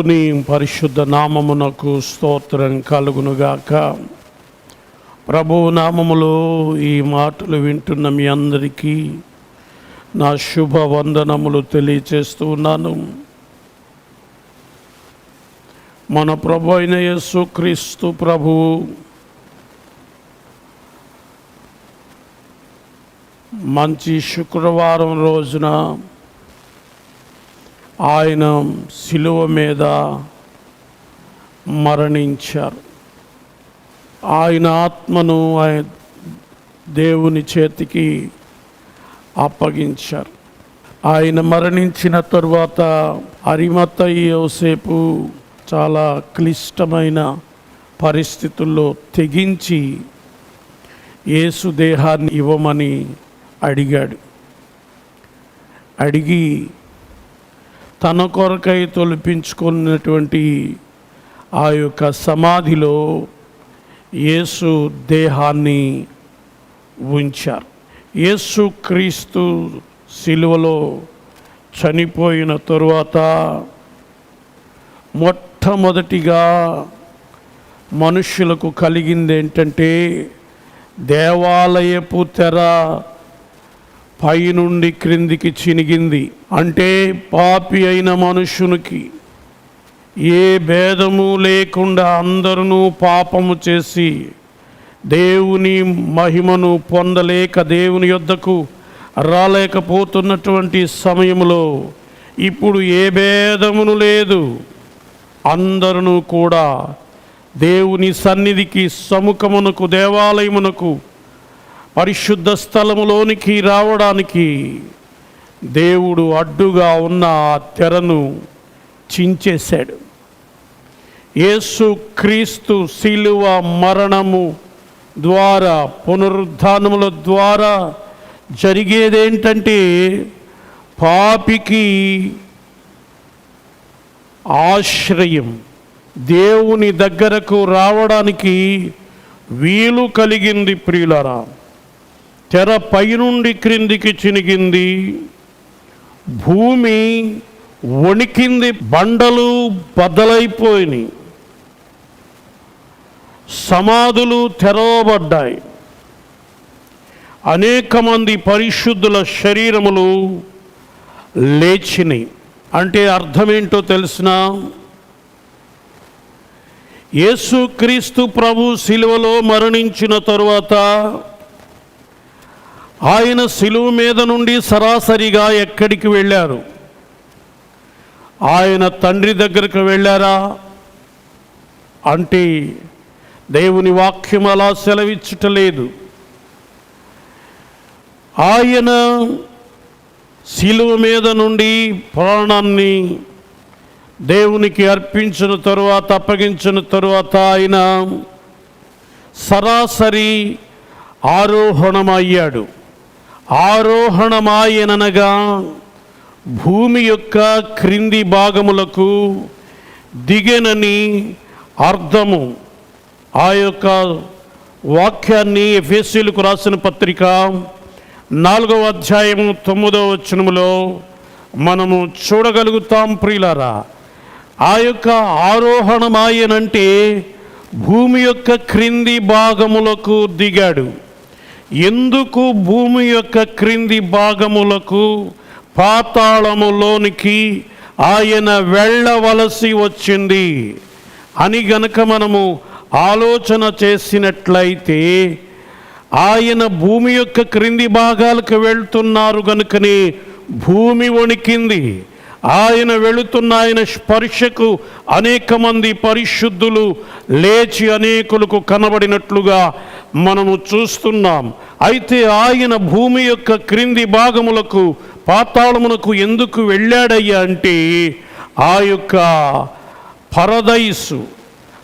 దేవుని పరిశుద్ధ నామమునకు స్తోత్రం కలుగునుగాక. ప్రభువు నామములో ఈ మాటలు వింటున్న మీ అందరికీ నా శుభ వందనములు తెలియచేస్తూ ఉన్నాను. మన ప్రభు అయిన యేసు క్రీస్తు ప్రభువు మంచి శుక్రవారం రోజున ఆయన శిలువ మీద మరణించారు. ఆయన ఆత్మను ఆయన దేవుని చేతికి అప్పగించారు. ఆయన మరణించిన తరువాత అరిమత యోసేపు చాలా క్లిష్టమైన పరిస్థితుల్లో తెగించి యేసు దేహాన్ని ఇవ్వమని అడిగాడు. అడిగి తన కొరకై తొలిపించుకున్నటువంటి ఆ యొక్క సమాధిలో యేసు దేహాన్ని ఉంచారు. యేసు క్రీస్తు శిలువలో చనిపోయిన తరువాత మొట్టమొదటిగా మనుషులకు కలిగింది ఏంటంటే దేవాలయపు తెర పైనుండి క్రిందికి చినిగింది. అంటే పాపి అయిన మనుషునికి ఏ భేదము లేకుండా అందరూ పాపము చేసి దేవుని మహిమను పొందలేక దేవుని యొద్దకు రాలేకపోతున్నటువంటి సమయంలో ఇప్పుడు ఏ భేదమును లేదు. అందరూ కూడా దేవుని సన్నిధికి సముఖమునకు దేవాలయమునకు పరిశుద్ధ స్థలములోనికి రావడానికి దేవుడు అడ్డుగా ఉన్న ఆ తెరను చించేశాడు. యేసు క్రీస్తు శిలువ మరణము ద్వారా పునరుద్ధానముల ద్వారా జరిగేదేంటంటే పాపికి ఆశ్రయం దేవుని దగ్గరకు రావడానికి వీలు కలిగింది ప్రియులరా. తెర పైనుండి క్రిందికి చినిగింది. భూమి వణికింది బండలు బద్దలైపోయినాయి. సమాధులు తెరవబడ్డాయి. అనేక మంది పరిశుద్ధుల శరీరములు లేచినాయి. అంటే అర్థమేంటో తెలిసిన యేసుక్రీస్తు ప్రభు శిలువలో మరణించిన తరువాత ఆయన సిలువు మీద నుండి సరాసరిగా ఎక్కడికి వెళ్ళారు? ఆయన తండ్రి దగ్గరకు వెళ్ళారా? అంటే దేవుని వాక్యం అలా సెలవిచ్చుటలేదు ఆయన శిలువ మీద నుండి ప్రాణాన్ని దేవునికి అర్పించిన తరువాత అప్పగించిన తరువాత ఆయన సరాసరి ఆరోహణమయ్యాడు. ఆరోహణమాయననగా భూమి యొక్క క్రింది భాగములకు దిగెనని అర్థము. ఆ యొక్క వాక్యాన్ని ఎఫ్ఎస్సీలకు రాసిన పత్రిక నాలుగవ అధ్యాయము తొమ్మిదవ వచనములో మనము చూడగలుగుతాం ప్రియులారా. ఆ యొక్క ఆరోహణమాయనంటే భూమి యొక్క క్రింది భాగములకు దిగాడు. ఎందుకు భూమి యొక్క క్రింది భాగములకు పాతాళములోనికి ఆయన వెళ్ళవలసి వచ్చింది? అని గనక మనము ఆలోచన చేసినట్లయితే ఆయన భూమి యొక్క క్రింది భాగాలకు వెళ్తున్నారు గనుకనే భూమి వణికింది. ఆయన వెళుతున్న ఆయన స్పర్శకు అనేక మంది పరిశుద్ధులు లేచి అనేకులకు కనబడినట్లుగా మనము చూస్తున్నాం. అయితే ఆయన భూమి యొక్క క్రింది భాగములకు పాతాళమునకు ఎందుకు వెళ్ళాడయ్యా అంటే ఆ యొక్క పరదైసు.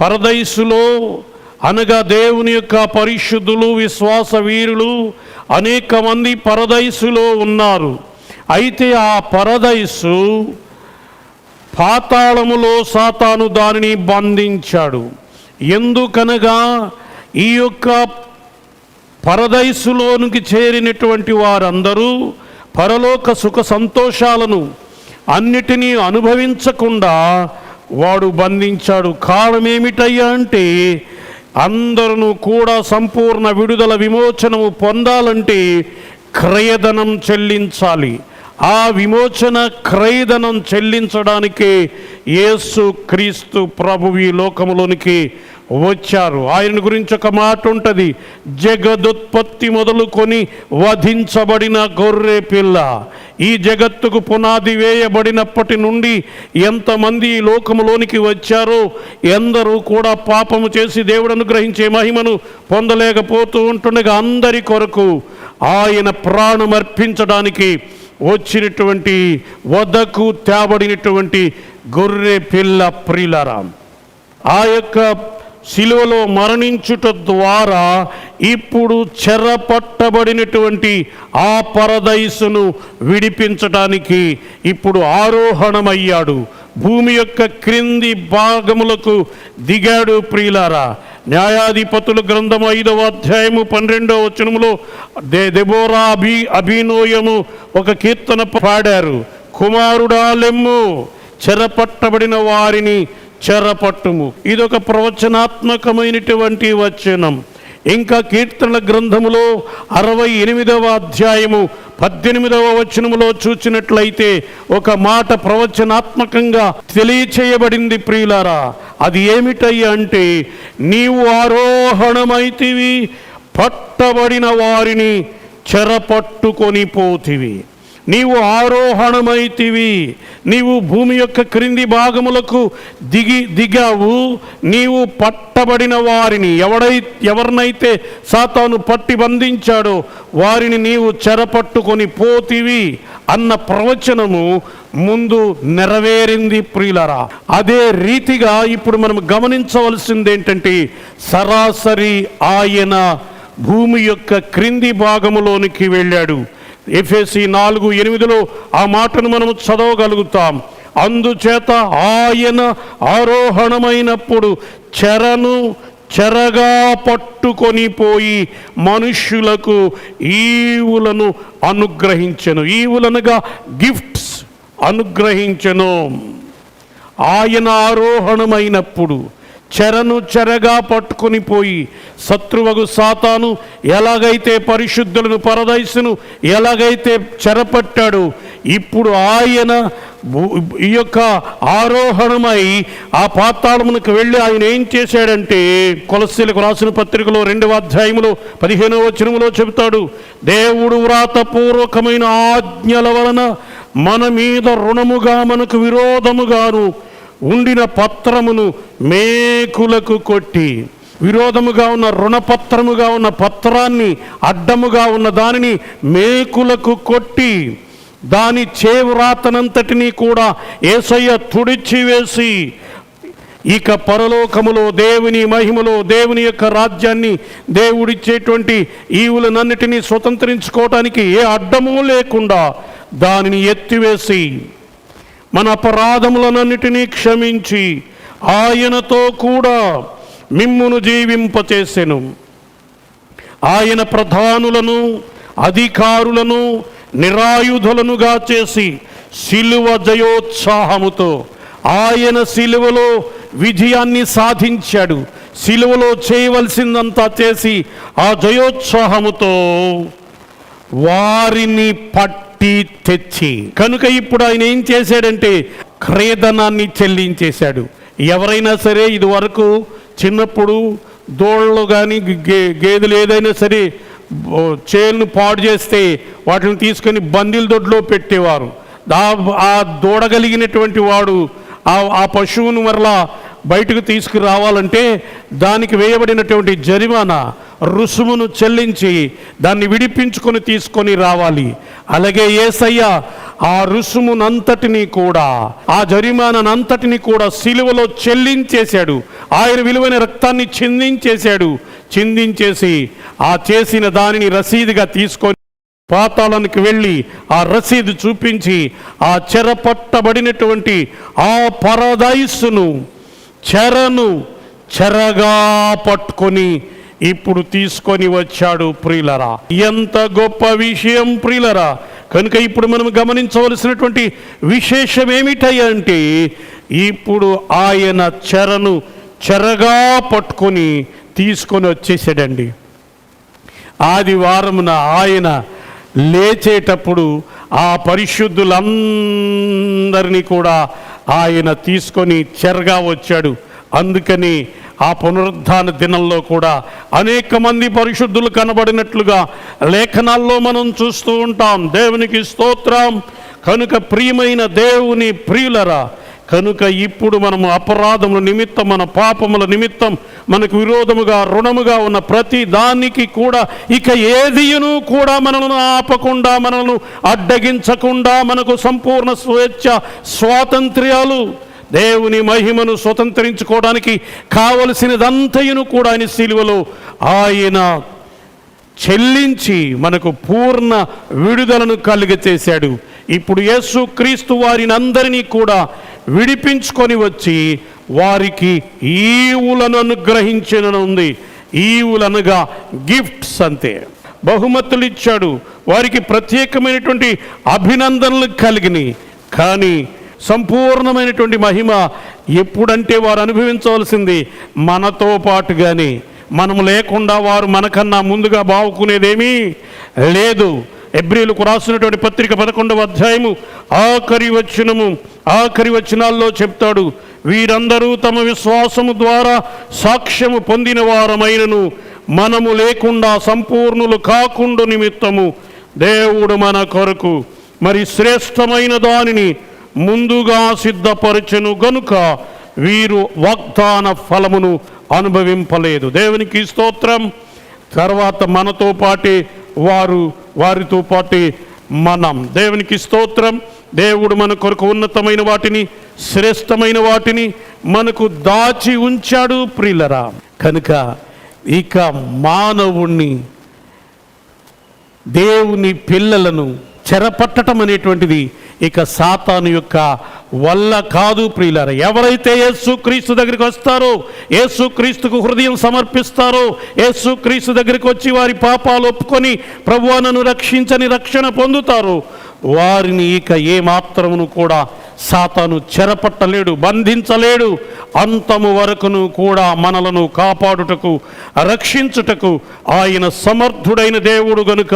పరదైసులో అనగా దేవుని యొక్క పరిశుద్ధులు విశ్వాస వీరులు అనేక మంది పరదైసులో ఉన్నారు. అయితే ఆ పరదైసు పాతాళములో సాతాను దానిని బంధించాడు. ఎందుకనగా ఈ యొక్క పరదైసులోనికి చేరినటువంటి వారందరూ పరలోక సుఖ సంతోషాలను అన్నిటినీ అనుభవించకుండా వాడు బంధించాడు. కారణం ఏమిటయ్యా అంటే అందరూ కూడా సంపూర్ణ విడుదల విమోచనము పొందాలంటే క్రయధనం చెల్లించాలి. ఆ విమోచన క్రయధనం చెల్లించడానికి యేసు క్రీస్తు ప్రభు ఈ లోకములోనికి వచ్చారు. ఆయన గురించి ఒక మాట ఉంటుంది. జగదుత్పత్తి మొదలుకొని వధించబడిన గొర్రె పిల్ల. ఈ జగత్తుకు పునాది వేయబడినప్పటి నుండి ఎంతమంది ఈ లోకములోనికి వచ్చారో ఎందరూ కూడా పాపము చేసి దేవుడు అనుగ్రహించే మహిమను పొందలేకపోతూ ఉంటుండగా అందరి కొరకు ఆయన ప్రాణం అర్పించడానికి వచ్చినటువంటి వదకు తేబడినటువంటి గొర్రె పిల్ల ప్రిలరాం. ఆ యొక్క శిలువలో మరణించుట ద్వారా ఇప్పుడు చెరపట్టబడినటువంటి ఆ పరదైసును విడిపించటానికి ఇప్పుడు ఆరోహణమయ్యాడు. భూమి యొక్క క్రింది భాగములకు దిగాడు ప్రియులారా. న్యాయాధిపతుల గ్రంథం ఐదవ అధ్యాయము పన్నెండవ వచనములో దే దెబోరా అభి అభినోయము ఒక కీర్తన పాడారు. కుమారుడా లెమ్ము చెరపట్టబడిన వారిని చెరపట్టుము. ఒక ప్రవచనాత్మకమైనటువంటి వచనం. ఇంకా కీర్తనల గ్రంథములో అరవై ఎనిమిదవ అధ్యాయము పద్దెనిమిదవ వచనములో చూచినట్లయితే ఒక మాట ప్రవచనాత్మకంగా తెలియచేయబడింది ప్రియులారా. అది ఏమిటయ్యా అంటే నీవు ఆరోహణమైతివి పట్టబడిన వారిని చెరపట్టుకొని పోతివి. నీవు ఆరోహణమైతివి. నీవు భూమి యొక్క క్రింది భాగములకు దిగి దిగావు. నీవు పట్టబడిన వారిని ఎవడై ఎవరినైతే సాతాను పట్టి బంధించాడో వారిని నీవు చెరపట్టుకొని పోతివి అన్న ప్రవచనము ముందు నెరవేరింది ప్రియులరా. అదే రీతిగా ఇప్పుడు మనం గమనించవలసింది ఏంటంటే సరాసరి ఆయన భూమి యొక్క క్రింది భాగములోనికి వెళ్ళాడు. ఎఫ్ఎసి నాలుగు ఎనిమిదిలో ఆ మాటను మనము చదవగలుగుతాం. అందుచేత ఆయన ఆరోహణమైనప్పుడు చెరను చెరగా పట్టుకొని పోయి మనుష్యులకు ఈవులను అనుగ్రహించెను. ఈవులనగా గిఫ్ట్స్ అనుగ్రహించెను. ఆయన ఆరోహణమైనప్పుడు చెరను చెరగా పట్టుకొని పోయి శత్రువగు సాతాను ఎలాగైతే పరిశుద్ధులను పరదైసును ఎలాగైతే చెరపట్టాడు ఇప్పుడు ఆయన ఈ యొక్క ఆరోహణమై ఆ పాతాళమునకు వెళ్ళి ఆయన ఏం చేశాడంటే కొలసీలకు రాసిన పత్రికలో రెండవ అధ్యాయములో పదిహేనవ వచనములో చెబుతాడు దేవుడు వ్రాతపూర్వకమైన ఆజ్ఞల వలన మన మీద రుణముగా మనకు విరోధముగాను ఉండిన పత్రమును మేకులకు కొట్టి విరోధముగా ఉన్న రుణపత్రముగా ఉన్న పత్రాన్ని అడ్డముగా ఉన్న దానిని మేకులకు కొట్టి దాని చేవ్రాతనంతటినీ కూడా ఏసయ్య తుడిచివేసి ఇక పరలోకములో దేవుని మహిమలో దేవుని యొక్క రాజ్యాన్ని దేవుడిచ్చేటువంటి ఈవులనన్నిటినీ స్వతంత్రించుకోవటానికి ఏ అడ్డము లేకుండా దానిని ఎత్తివేసి మన అపరాధములనన్నిటినీ క్షమించి ఆయనతో కూడా మిమ్మును జీవింపచేసెను. ఆయన ప్రధానులను అధికారులను నిరాయుధులనుగా చేసి శిలువ జయోత్సాహముతో ఆయన శిలువలో విజయాన్ని సాధించాడు. శిలువలో చేయవలసిందంతా చేసి ఆ జయోత్సాహముతో వారిని కట్టి తెచ్చి. కనుక ఇప్పుడు ఆయన ఏం చేశాడంటే క్రేదనాన్ని చెల్లించేశాడు. ఎవరైనా సరే ఇది వరకు చిన్నప్పుడు దోళ్ళు కానీ గే గేదెలు ఏదైనా సరే చేలను పాడు చేస్తే వాటిని తీసుకొని బందీల దొడ్లో పెట్టేవారు. ఆ దూడగలిగినటువంటి వాడు ఆ ఆ పశువును మరలా బయటకు తీసుకురావాలంటే దానికి వేయబడినటువంటి జరిమానా రుసుమును చెల్లించి దాన్ని విడిపించుకొని తీసుకొని రావాలి. అలాగే ఏసయ్య ఆ రుసుమునంతటినీ కూడా ఆ జరిమానానంతటినీ కూడా సిలువలో చెల్లించేశాడు. ఆయన విలువైన రక్తాన్ని చిందించేశాడు. చిందించేసి ఆ చేసిన దానిని రసీదుగా తీసుకొని పాతాళానికి వెళ్ళి ఆ రసీదు చూపించి ఆ చెరపట్టబడినటువంటి ఆ పరదాయిస్సును చెరను చెరగా పట్టుకొని ఇప్పుడు తీసుకొని వచ్చాడు ప్రియులరా. ఎంత గొప్ప విషయం ప్రియులరా. కనుక ఇప్పుడు మనం గమనించవలసినటువంటి విశేషం ఏమిటంటే అంటే ఇప్పుడు ఆయన చెరను చెరగా పట్టుకొని తీసుకొని వచ్చేసాడండి. ఆదివారమున ఆయన లేచేటప్పుడు ఆ పరిశుద్ధులందరినీ కూడా ఆయన తీసుకొని చెరగా వచ్చాడు. అందుకని ఆ పునరుద్ధాన దినంలో కూడా అనేక మంది పరిశుద్ధులు కనబడినట్లుగా లేఖనాల్లో మనం చూస్తూ ఉంటాం. దేవునికి స్తోత్రం. కనుక ప్రియమైన దేవుని ప్రియులరా కనుక ఇప్పుడు మనము అపరాధముల నిమిత్తం మన పాపముల నిమిత్తం మనకు విరోధముగా రుణముగా ఉన్న ప్రతి దానికి కూడా ఇక ఏదియును కూడా మనలను ఆపకుండా మనల్ని అడ్డగించకుండా మనకు సంపూర్ణ స్వేచ్ఛ స్వాతంత్ర్యాలు దేవుని మహిమను స్వతంత్రించుకోవడానికి కావలసినదంతయును కూడా ఆయన శిలువలో ఆయన చెల్లించి మనకు పూర్ణ విడుదలను కలుగచేశాడు. ఇప్పుడు యేసు క్రీస్తు వారిని అందరినీ కూడా విడిపించుకొని వచ్చి వారికి ఈవులను అనుగ్రహించనుంది ఈవులనగా గిఫ్ట్స్ అంతే. బహుమతులు ఇచ్చాడు. వారికి ప్రత్యేకమైనటువంటి అభినందనలు కలిగినాయి. కానీ సంపూర్ణమైనటువంటి మహిమ ఎప్పుడంటే వారు అనుభవించవలసింది మనతో పాటుగానే. మనము లేకుండా వారు మనకన్నా ముందుగా బావుకునేదేమీ లేదు. ఎబ్రిలకు రాసినటువంటి పత్రిక పదకొండవ అధ్యాయము ఆఖరి వచనము ఆఖరి వచనాల్లో చెప్తాడు వీరందరూ తమ విశ్వాసము ద్వారా సాక్ష్యము పొందిన వారమైనను మనము లేకుండా సంపూర్ణులు కాకుండా నిమిత్తము దేవుడు మన కొరకు మరి శ్రేష్టమైన దానిని ముందుగా సిద్ధపరచెను గనుక వీరు వాగ్దాన ఫలమును అనుభవింపలేదు. దేవునికి స్తోత్రం. తర్వాత మనతో పాటే వారు వారితో పాటు మనం. దేవునికి స్తోత్రం. దేవుడు మన కొరకు ఉన్నతమైన వాటిని శ్రేష్టమైన వాటిని మనకు దాచి ఉంచాడు ప్రియులరా. కనుక ఇక మానవుణ్ణి దేవుని పిల్లలను చెరపట్టడం అనేటువంటిది ఇక సాతాను యొక్క వల్ల కాదు ప్రియులారు. ఎవరైతే యేసుక్రీస్తు దగ్గరికి వస్తారో యేసుక్రీస్తుకు హృదయం సమర్పిస్తారో యేసుక్రీస్తు దగ్గరికి వచ్చి వారి పాపాలు ఒప్పుకొని ప్రభువానను రక్షించని రక్షణ పొందుతారు వారిని ఇక ఏ మాత్రమును కూడా సాతాను చెరపట్టలేడు బంధించలేడు. అంతము వరకును కూడా మనలను కాపాడుటకు రక్షించుటకు ఆయన సమర్థుడైన దేవుడు గనుక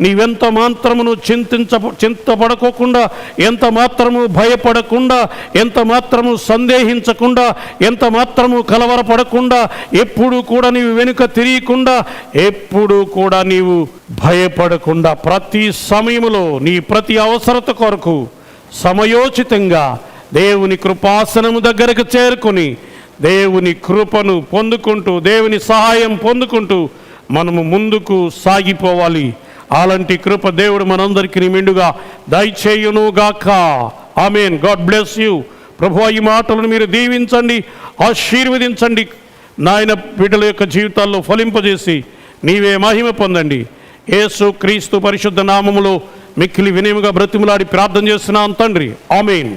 నీవెంత మాత్రమును చింతించ చింతపడకోకుండా ఎంత మాత్రము భయపడకుండా ఎంత మాత్రము సందేహించకుండా ఎంత మాత్రము కలవరపడకుండా ఎప్పుడు కూడా నీవు వెనుక తిరియకుండా ఎప్పుడు కూడా నీవు భయపడకుండా ప్రతి సమయంలో నీ ప్రతి అవసరత కొరకు సమయోచితంగా దేవుని కృపాసనము దగ్గరకు చేరుకొని దేవుని కృపను పొందుకుంటూ దేవుని సహాయం పొందుకుంటూ మనము ముందుకు సాగిపోవాలి. అలాంటి కృప దేవుడు మనందరికీ మిండుగా దయచేయును గాక ఆమెన్. God bless you. ప్రభు ఈ మాటలను మీరు దీవించండి ఆశీర్వదించండి. నాయన బిడ్డల యొక్క జీవితాల్లో ఫలింపజేసి నీవే మహిమ పొందండి. యేసు క్రీస్తు పరిశుద్ధ నామములో మిక్కిలి వినయముగా బ్రతిములాడి ప్రార్థన చేస్తున్నాం తండ్రి. ఆమెన్.